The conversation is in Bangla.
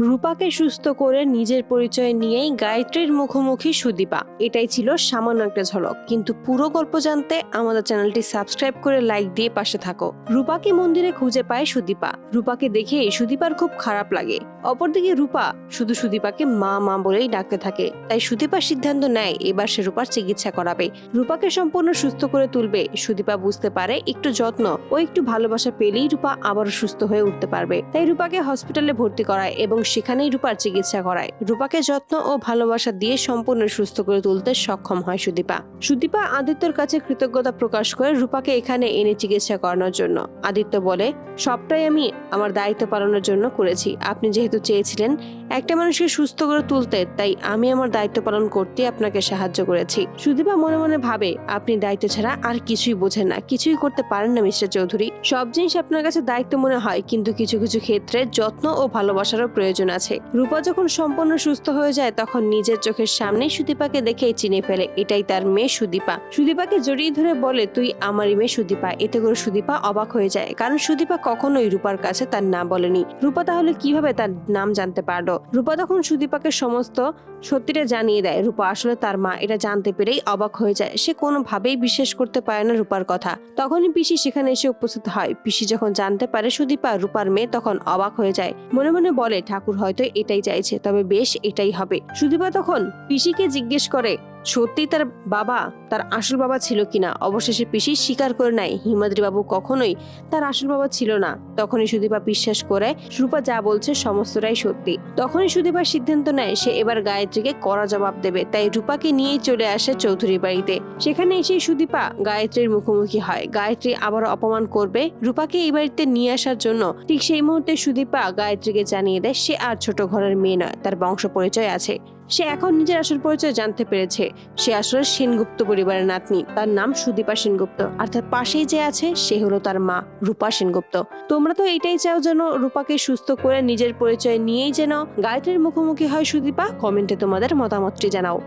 রূপাকে সুস্থ করে নিজের পরিচয় নিয়েই গায়ত্রীর মুখোমুখি সুদীপা। এটাই ছিল সামান্য একটা ঝলক। কিন্তু পুরো গল্প জানতে আমাদের চ্যানেলটি সাবস্ক্রাইব করে লাইক দিয়ে পাশে থাকো। রূপাকে মন্দিরে খুঁজে পায় সুদীপা। রূপাকে দেখে সুদীপার খুব খারাপ লাগে। অপরদিকে রূপা শুধু সুদীপাকে মা মা বলেই ডাকতে থাকে। তাই সুদীপা সিদ্ধান্ত নেয় এবার সে রূপার চিকিৎসা করাবে। রূপাকে সম্পূর্ণ সুস্থ করে তুলবে। সুদীপা বুঝতে পারে একটু যত্ন ও একটু ভালোবাসা পেলেই রূপা আবারও সুস্থ হয়ে উঠতে পারবে। তাই রূপাকে হসপিটালে ভর্তি করায় এবং সেখানেই রূপার চিকিৎসা করায়। রূপাকে যত্ন ও ভালোবাসা দিয়ে সম্পূর্ণ সুস্থ করে তুলতে সক্ষম হয় সুদীপা। সুদীপা আদিত্যর কাছে কৃতজ্ঞতা প্রকাশ করে রূপাকে এখানে এনে চিকিৎসা করানোর জন্য। আদিত্য বলে, সবটাই আমি আমার দায়িত্ব পালনের জন্য করেছি। আপনি যেহেতু চেয়েছিলেন একটা মানুষকে সুস্থ করে তুলতে, তাই আমি আমার দায়িত্ব পালন করতে আপনাকে সাহায্য করেছি। সুদীপা মনে মনে ভাবে, আপনি দায়িত্ব ছাড়া আর কিছুই বোঝেন না। কিছুই করতে পারেন না, মিস্টার চৌধুরী। সব জিনিস আপনার কাছে দায়িত্ব মনে হয়, কিন্তু কিছু কিছু ক্ষেত্রে যত্ন ও ভালোবাসারও প্রয়োজন আছে। রূপা যখন সম্পূর্ণ সুস্থ হয়ে যায়, তখন নিজের চোখের সামনে সুদীপাকে দেখেই চিনে ফেলে, এটাই তার মেয়ে সুদীপা। সুদীপাকে জড়িয়ে ধরে বলে, তুই আমারই মেয়ে সুদীপা। এতে করে সুদীপা অবাক হয়ে যায়, কারণ সুদীপা কখনোই রূপার কাছে তার নাম বলেনি। রূপা তাহলে কীভাবে তার নাম জানতে পারল? রূপা তখন সুদীপাকে সমস্ত সত্যিটা জানিয়ে দেয়, রূপা আসলে তার মা। এটা জানতে পেরেই অবাক হয়ে যায়। সে কোনোভাবেই বিশ্বাস করতে পারে না রূপার কথা। তখনই পিসি সেখানে এসে উপস্থিত হয়। পিসি যখন জানতে পারে সুদীপা রূপার মেয়ে, তখন অবাক হয়ে যায়। মনে মনে বলে ঠাকুর হয়তো এটাই চাইছে তবে বেশ এটাই হবে। সুদীপা তখন পিসিকে জিজ্ঞেস করে সত্যি তার বাবা, তার আসল বাবা ছিল কিনা, অবশেষে পিসি স্বীকার করে নেয়, হিমাদ্রি বাবু কখনোই তার আসল বাবা ছিল না। তখনই সুদীপা বিশ্বাস করে, রূপা যা বলছে সমস্তটাই সত্যি। তখনই সুদীপা সিদ্ধান্ত নেয়, সে এবার গায়ত্রীকে কড়া জবাব দেবে। তাই রূপাকে নিয়েই চলে আসে চৌধুরী বাড়িতে। সেখানে এসে সুদীপা গায়ত্রীর মুখোমুখি হয়। গায়ত্রী আবার অপমান করবে। রূপাকে এই বাড়িতে নিয়ে আসার জন্য ঠিক সেই মুহূর্তে সুদীপা গায়ত্রীকে জানিয়ে দেয়, সে আর ছোট ঘরের মেয়ে নয়, তার বংশ পরিচয় আছে। সে এখন নিজের আসল পরিচয় জানতে পেরেছে। সে আসলে সেনগুপ্ত পরিবারের নাতনি। তার নাম সুদীপা সেনগুপ্ত। আর তার পাশেই যে আছে, সে হলো তার মা, রূপা সেনগুপ্ত। তোমরা তো এটাই চাও যেন রূপাকে সুস্থ করে নিজের পরিচয় নিয়েই যেন গায়ত্রীর মুখোমুখি হয় সুদীপা? কমেন্টে তোমাদের মতামতটি জানাও।